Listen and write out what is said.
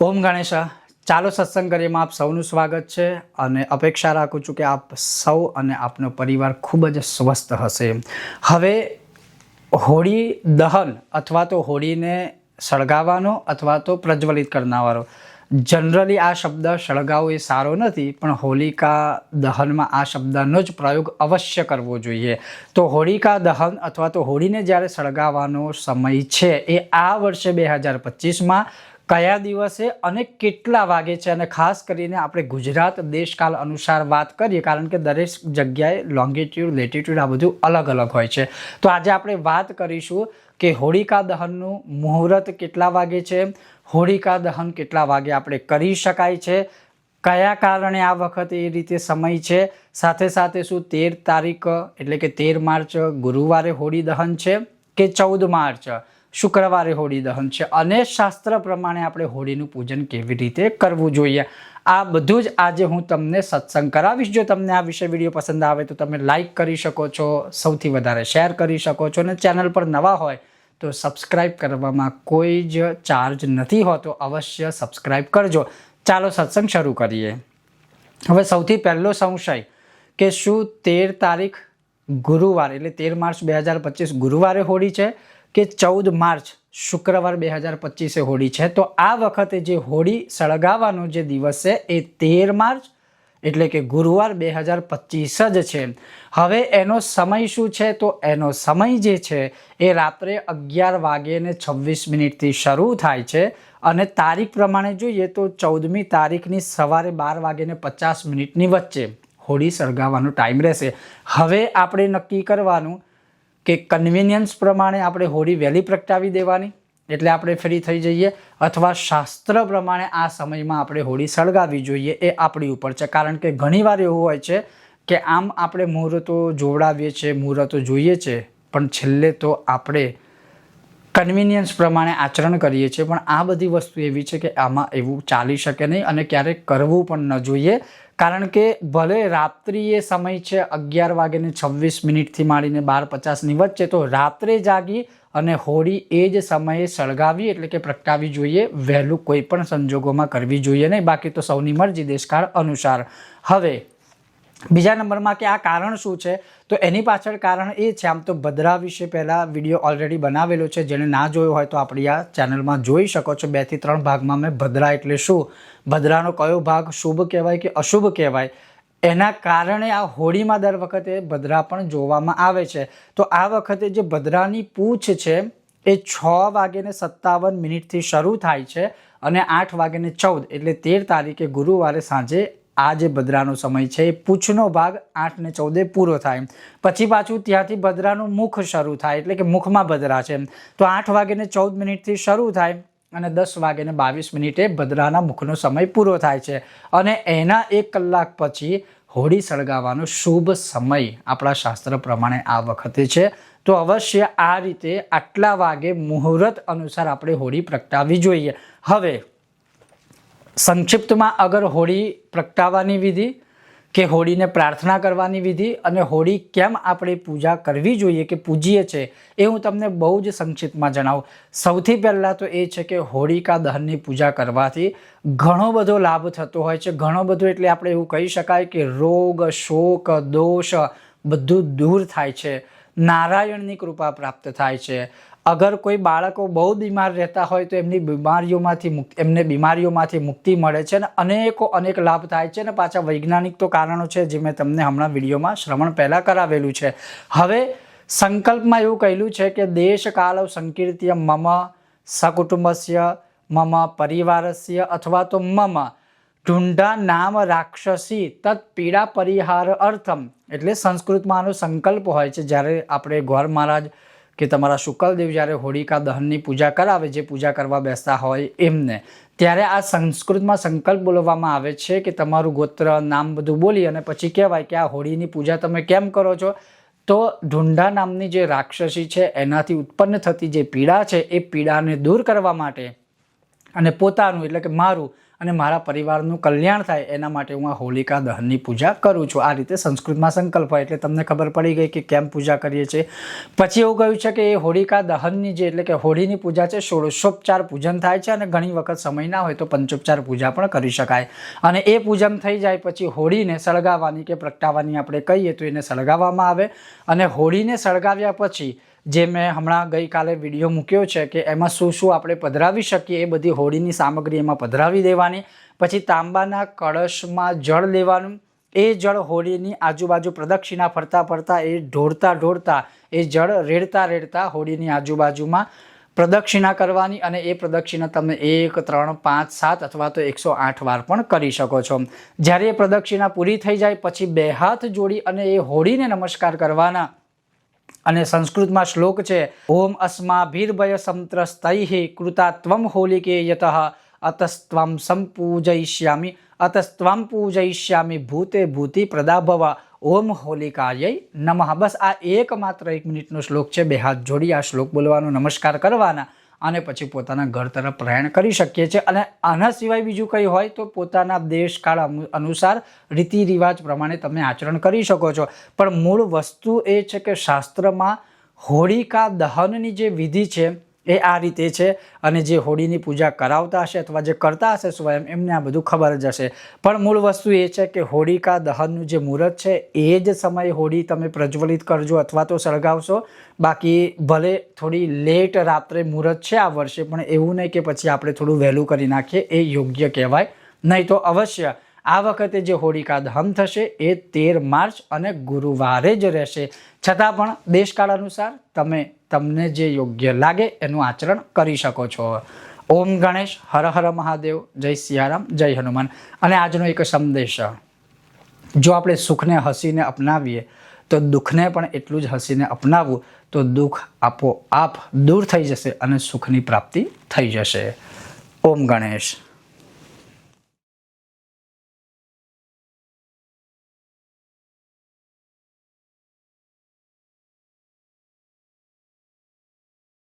ઓમ ગણેશા, ચાલો સત્સંગ કરીએમાં આપ સૌનું સ્વાગત છે અને અપેક્ષા રાખું છું કે આપ સૌ અને આપનો પરિવાર ખૂબ જ સ્વસ્થ હશે. હવે હોળી દહન અથવા તો હોળીને સળગાવવાનો અથવા તો પ્રજ્વલિત કરનારો જનરલી આ શબ્દ સળગાવો એ સારો નથી, પણ હોલિકા દહનમાં આ શબ્દનો જ પ્રયોગ અવશ્ય કરવો જોઈએ. તો હોળિકા દહન અથવા તો હોળીને જ્યારે સળગાવવાનો સમય છે એ આ વર્ષે બે હજાર પચીસમાં કયા દિવસે અને કેટલા વાગે છે? અને ખાસ કરીને આપણે ગુજરાત દેશકાલ અનુસાર વાત કરીએ, કારણ કે દરેક જગ્યાએ લોંગિટ્યુડ લેટિટ્યુડ આ બધું અલગ અલગ હોય છે. તો આજે આપણે વાત કરીશું કે હોળિકા દહનનું મુહૂર્ત કેટલા વાગે છે? હોળિકા દહન કેટલા વાગે આપણે કરી શકાય છે? કયા કારણે આ વખતે એ રીતે સમય છે? સાથે સાથે શું તેર તારીખ એટલે કે તેર માર્ચ ગુરુવારે હોળી દહન છે કે ચૌદ માર્ચ? શુક્રવારે હોળી દહન છે. અને શાસ્ત્ર પ્રમાણે આપણે હોળીનું પૂજન કેવી રીતે કરવું જોઈએ? આ બધું જ આજે હું તમને સત્સંગ કરાવીશ. જો તમને આ વિશે વીડિયો પસંદ આવે તો તમે લાઇક કરી શકો છો, સૌથી વધારે શેર કરી શકો છો અને ચેનલ પર નવા હોય તો સબસ્ક્રાઈબ કરવામાં કોઈ જ ચાર્જ નથી હોતો. અવશ્ય સબસ્ક્રાઈબ કરજો. ચાલો સત્સંગ શરૂ કરીએ. હવે સૌથી પહેલો સંશય કે શું તેર તારીખ ગુરુવાર, એટલે તેર માર્ચ બે હજાર પચીસ ગુરુવારે હોળી છે? કે ચૌદ માર્ચ શુક્રવાર બે હજાર પચીસે હોળી છે. તો આ વખતે જે હોળી સળગાવવાનો જે દિવસ છે, એ તેર માર્ચ એટલે કે ગુરુવાર બે હજાર પચીસ જ છે. હવે એનો સમય શું છે? તો એનો સમય જે છે, એ રાત્રે અગિયાર વાગે ને છવ્વીસ મિનિટથી શરૂ થાય છે અને તારીખ પ્રમાણે જોઈએ તો ચૌદમી તારીખની સવારે બાર વાગે ને પચાસ મિનિટની વચ્ચે હોળી સળગાવવાનો ટાઈમ રહેશે. હવે આપણે નક્કી કરવાનું કે કન્વિનિયન્સ પ્રમાણે આપણે હોળી વહેલી પ્રગટાવી દેવાની, એટલે આપણે ફ્રી થઈ જઈએ, અથવા શાસ્ત્ર પ્રમાણે આ સમયમાં આપણે હોળી સળગાવી જોઈએ એ આપણી ઉપર છે. કારણ કે ઘણીવાર એવું હોય છે કે આમ આપણે મુહૂર્તો જોવડાવીએ છીએ, મુહૂર્તો જોઈએ છે, પણ છેલ્લે તો આપણે કન્વિનિયન્સ પ્રમાણે આચરણ કરીએ છીએ. પણ આ બધી વસ્તુ એવી છે કે આમાં એવું ચાલી શકે નહીં અને ક્યારેક કરવું પણ ન જોઈએ. કારણ કે ભલે રાત્રિએ સમય છે અગિયાર વાગ્યાને છવ્વીસ મિનિટથી માંડીને બાર પચાસની વચ્ચે, તો રાત્રે જાગી અને હોળી એ જ સમયે સળગાવી એટલે કે પ્રગટાવી જોઈએ, વહેલું કોઈ પણ સંજોગોમાં કરવી જોઈએ નહીં. બાકી તો સૌની મરજી દેશકાળ અનુસાર. હવે બીજા નંબરમાં કે આ કારણ શું છે? તો એની પાછળ કારણ એ છે, આમ તો ભદ્રા વિશે પહેલાં વીડિયો ઓલરેડી બનાવેલો છે. જેને ના જોયો હોય તો આપણી આ ચેનલમાં જોઈ શકો છો. બેથી ત્રણ ભાગમાં મેં ભદ્રા એટલે શું? ભદ્રાનો કયો ભાગ શુભ કહેવાય કે અશુભ કહેવાય? એના કારણે આ હોળીમાં દર વખતે ભદ્રા પણ જોવામાં આવે છે. તો આ વખતે જે ભદ્રાની પૂછ છે, એ છ વાગ્યે સત્તાવન મિનિટથી શરૂ થાય છે અને આઠ વાગ્યે ચૌદ, એટલે તેર તારીખે ગુરુવારે સાંજે આ જે ભદ્રાનો સમય છે. એ પૂછનો ભાગ આઠ ને ચૌદે પૂરો થાય. પછી પાછું ત્યાંથી ભદ્રાનું મુખ શરૂ થાય, એટલે કે મુખમાં ભદ્રા છે. તો આઠ વાગ્યે ચૌદ મિનિટથી શરૂ થાય અને દસ વાગ્યે બાવીસ મિનિટે ભદ્રાના મુખનો સમય પૂરો થાય છે. અને એના એક કલાક પછી હોળી સળગાવવાનો શુભ સમય આપણા શાસ્ત્ર પ્રમાણે આ વખતે છે. તો અવશ્ય આ રીતે આટલા વાગે મુહૂર્ત અનુસાર આપણે હોળી પ્રગટાવવી જોઈએ. હવે સંક્ષિપ્તમાં અગર હોળી પ્રગટાવવાની વિધિ કે હોળીને પ્રાર્થના કરવાની વિધિ અને હોળી કેમ આપણે પૂજા કરવી જોઈએ કે પૂજીએ છે એ હું તમને બહુ જ સંક્ષિપ્તમાં જણાવું. સૌથી પહેલાં તો એ છે કે હોળિકા દહનની પૂજા કરવાથી ઘણો બધો લાભ થતો હોય છે. ઘણો બધો એટલે આપણે એવું કહી શકાય કે રોગ, શોક, દોષ બધું દૂર થાય છે. નારાયણની કૃપા પ્રાપ્ત થાય છે. અગર કોઈ બાળકો બહુ બીમાર રહેતા હોય તો એમની બીમારીઓમાંથી મુક્ત, એમને બીમારીઓમાંથી મુક્તિ મળે છે અને અનેકો, અનેક લાભ થાય છે અને પાછા વૈજ્ઞાનિક તો કારણો છે જે મેં તમને હમણાં વિડીયોમાં શ્રવણ પહેલાં કરાવેલું છે. હવે સંકલ્પમાં એવું કહેલું છે કે દેશ કાલવ સંકીર્ત્ય મમ સકુટુંબસ્ય, મમ પરિવારસ્ય અથવા તો મમ ઢૂંઢા નામ રાક્ષસી તત પીડા પરિહાર અર્થમ. એટલે સંસ્કૃતમાં આનો સંકલ્પ હોય છે, જ્યારે આપણે ગોર મહારાજ કે તમારા શુકલદેવ જ્યારે હોળિકા દહનની પૂજા કરાવે, જે પૂજા કરવા બેસતા હોય એમને, ત્યારે આ સંસ્કૃતમાં સંકલ્પ બોલવામાં આવે છે કે તમારું ગોત્ર, નામ બધું બોલી અને પછી કહેવાય કે આ હોળીની પૂજા તમે કેમ કરો છો? તો ઢુંઢા નામની જે રાક્ષસી છે, એનાથી ઉત્પન્ન થતી જે પીડા છે, એ પીડાને દૂર કરવા માટે અને પોતાનું, એટલે કે મારું અને મારા પરિવારનું કલ્યાણ થાય એના માટે હું આ હોલિકા દહનની પૂજા કરું છું. આ રીતે સંસ્કૃતમાં સંકલ્પ હોય એટલે તમને ખબર પડી ગઈ કે કેમ પૂજા કરીએ છીએ. પછી એવું કહ્યું છે કે એ હોલિકા દહનની જે એટલે કે હોળીની પૂજા છે, ષોડશોપચાર પૂજન થાય છે અને ઘણી વખત સમય ના હોય તો પંચોપચાર પૂજા પણ કરી શકાય. અને એ પૂજન થઈ જાય પછી હોળીને સળગાવવાની કે પ્રગટાવવાની આપણે કહીએ તો એને સળગાવવામાં આવે. અને હોળીને સળગાવ્યા પછી જે મેં હમણાં ગઈકાલે વીડિયો મૂક્યો છે કે એમાં શું શું આપણે પધરાવી શકીએ, એ બધી હોળીની સામગ્રી એમાં પધરાવી દેવાની, પછી તાંબાના કળશમાં જળ લેવાનું, એ જળ હોળીની આજુબાજુ પ્રદક્ષિણા ફરતા ફરતા એ ઢોળતા ઢોળતા એ જળ રેડતા રેડતા હોળીની આજુબાજુમાં પ્રદક્ષિણા કરવાની અને એ પ્રદક્ષિણા તમે એક, ત્રણ, પાંચ, સાત અથવા તો એકસો આઠ વાર પણ કરી શકો છો. જ્યારે એ પ્રદક્ષિણા પૂરી થઈ જાય, પછી બે હાથ જોડી અને એ હોળીને નમસ્કાર કરવાના. અને સંસ્કૃતમાં શ્લોક છે, ઓમ અસ્માભીર્ભય સંત્રસ્તૈ કૃતાત્વમ હોલિકે યત અતસ્ત્વમ સંપૂજયિષ્યામિ અતસ્ત્વમ પૂજયિષ્યામિ ભૂતે ભૂતિ પ્રદાભવ ઓમ હોલિકાય નમઃ બસ આ એકમાત્ર એક મિનિટનો શ્લોક છે, બે હાથ જોડી આ શ્લોક બોલવાનો, નમસ્કાર કરવાના. અને પછી પોતાના ઘર તરફ પ્રયાણ કરી શકીએ છીએ. અને આના સિવાય બીજું કંઈ હોય તો પોતાના દેશ કાળ અનુસાર રીતિ રિવાજ પ્રમાણે તમે આચરણ કરી શકો છો. પણ મૂળ વસ્તુ એ છે કે શાસ્ત્રમાં હોળિકા દહનની જે વિધિ છે એ આ રીતે છે. અને જે હોળીની પૂજા કરાવતા હશે અથવા જે કરતા હશે સ્વયં, એમને આ બધું ખબર જ હશે. પણ મૂળ વસ્તુ એ છે કે હોળિકા દહનનું જે મુહૂર્ત છે, એ જ સમયે હોળી તમે પ્રજ્વલિત કરજો અથવા તો સળગાવશો. બાકી ભલે થોડી લેટ રાત્રે મુહૂર્ત છે આ વર્ષે, પણ એવું નહીં કે પછી આપણે થોડું વહેલું કરી નાખીએ, એ યોગ્ય કહેવાય. નહીં તો અવશ્ય આ વખતે જે હોળિકા દહન થશે, એ તેર માર્ચ અને ગુરુવારે જ રહેશે. છતાં પણ દેશકાળ અનુસાર તમે તમને જે યોગ્ય લાગે એનું આચરણ કરી શકો છો. ઓમ ગણેશ, હર હર મહાદેવ, જય સિયારામ, જય હનુમાન. અને આજનો એક સંદેશ, જો આપણે સુખને હસીને અપનાવીએ, તો દુઃખને પણ એટલું જ હસીને અપનાવવું, તો દુઃખ આપોઆપ દૂર થઈ જશે અને સુખની પ્રાપ્તિ થઈ જશે. ઓમ ગણેશ.